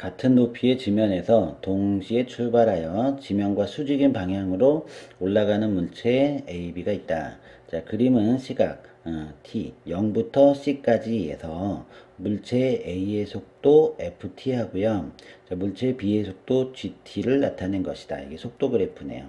같은 높이의 지면에서 동시에 출발하여 지면과 수직인 방향으로 올라가는 물체 A, B가 있다. 자, 그림은 시각 어, T 0부터 C까지에서 물체 A의 속도 FT 하고요. 자, 물체 B의 속도 GT를 나타낸 것이다. 이게 속도 그래프네요.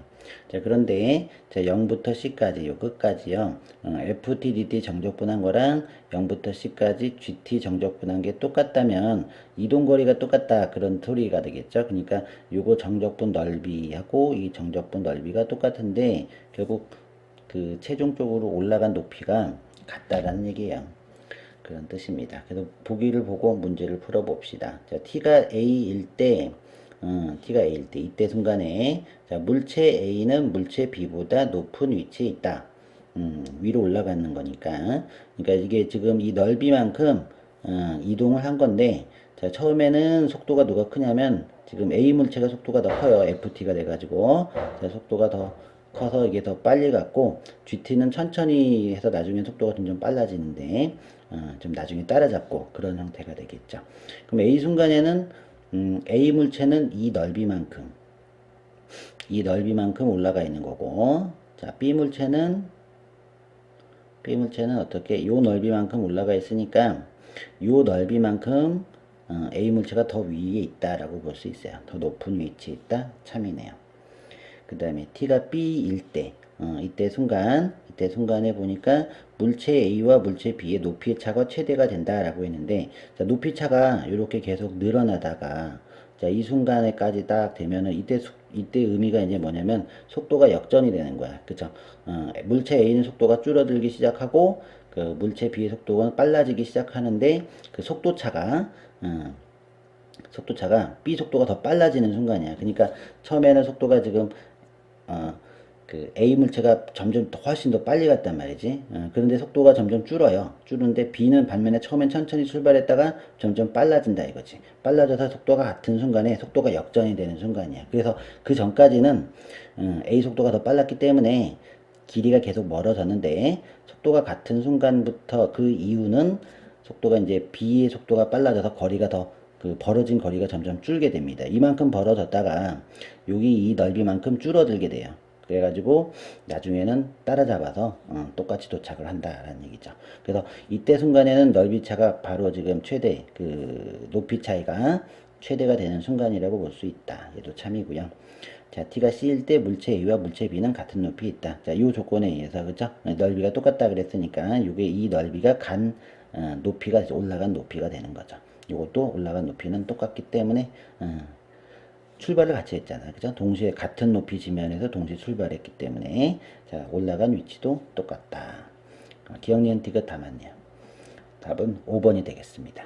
자, 그런데 자, 0부터 C까지 요 끝까지요. 어, FT, DT 정적분한 거랑 0부터 C까지 GT 정적분한 게 똑같다면 이동 거리가 똑같다 그런 소리가 되겠죠. 그러니까 요거 정적분 넓이하고 이 정적분 넓이가 똑같은데 결국 그 최종적으로 올라간 높이가 같다라는 얘기예요. 그런 뜻입니다. 그래서 보기를 보고 문제를 풀어봅시다. 자, t가 a일 때, 어, t가 a일 때, 이때 순간에, 자, 물체 a는 물체 b보다 높은 위치에 있다. 음, 위로 올라가는 거니까. 그러니까 이게 지금 이 넓이만큼, 어, 이동을 한 건데, 자, 처음에는 속도가 누가 크냐면, 지금 a 물체가 속도가 더 커요. ft가 돼가지고. 자, 속도가 더 커서 이게 더 빨리 갔고 GT는 천천히 해서 나중에 속도가 점점 빨라지는데 어, 좀 나중에 따라잡고 그런 형태가 되겠죠. 그럼 A 순간에는 음, A 물체는 이 넓이만큼 이 넓이만큼 올라가 있는 거고 자 B 물체는 B 물체는 어떻게 요 넓이만큼 올라가 있으니까 요 넓이만큼 어, A 물체가 더 위에 있다라고 볼 수 있어요. 더 높은 위치에 있다 참이네요. 그 다음에 t가 b일 때 어, 이때 순간 이때 순간에 보니까 물체 a와 물체 b의 높이의 차가 최대가 된다라고 했는데 자, 높이 차가 이렇게 계속 늘어나다가 자, 이 순간에까지 딱 되면은 이때 수, 이때 의미가 이제 뭐냐면 속도가 역전이 되는 거야. 그쵸? 어, 물체 A는 속도가 줄어들기 시작하고 그 물체 B의 속도가 빨라지기 시작하는데 그 속도 차가 어, 속도 차가 B 속도가 더 빨라지는 순간이야. 그러니까 처음에는 속도가 지금 어, 그 A 물체가 점점 더 훨씬 더 빨리 갔단 말이지. 어, 그런데 속도가 점점 줄어요. 줄는데 B는 반면에 처음엔 천천히 출발했다가 점점 빨라진다 이거지. 빨라져서 속도가 같은 순간에 속도가 역전이 되는 순간이야. 그래서 그 전까지는 어, A 속도가 더 빨랐기 때문에 길이가 계속 멀어졌는데 속도가 같은 순간부터 그 이후는 속도가 이제 B의 속도가 빨라져서 거리가 더 그 벌어진 거리가 점점 줄게 됩니다. 이만큼 벌어졌다가 여기 이 넓이만큼 줄어들게 돼요. 그래가지고 나중에는 따라잡아서 어, 똑같이 도착을 한다라는 얘기죠. 그래서 이때 순간에는 넓이 차가 바로 지금 최대 그 높이 차이가 최대가 되는 순간이라고 볼 수 있다. 얘도 참이고요. 자, t가 c일 때 물체 a와 물체 b는 같은 높이 있다. 자, 이 조건에 의해서 그죠? 넓이가 똑같다 그랬으니까 이게 이 넓이가 간 어, 높이가 올라간 높이가 되는 거죠. 이것도 올라간 높이는 똑같기 때문에 어, 출발을 같이 했잖아. 그죠? 동시에 같은 높이 지면에서 동시에 출발했기 때문에 자, 올라간 위치도 똑같다. 어, 기억 니은 티가 다 맞네요. 답은 5번이 되겠습니다.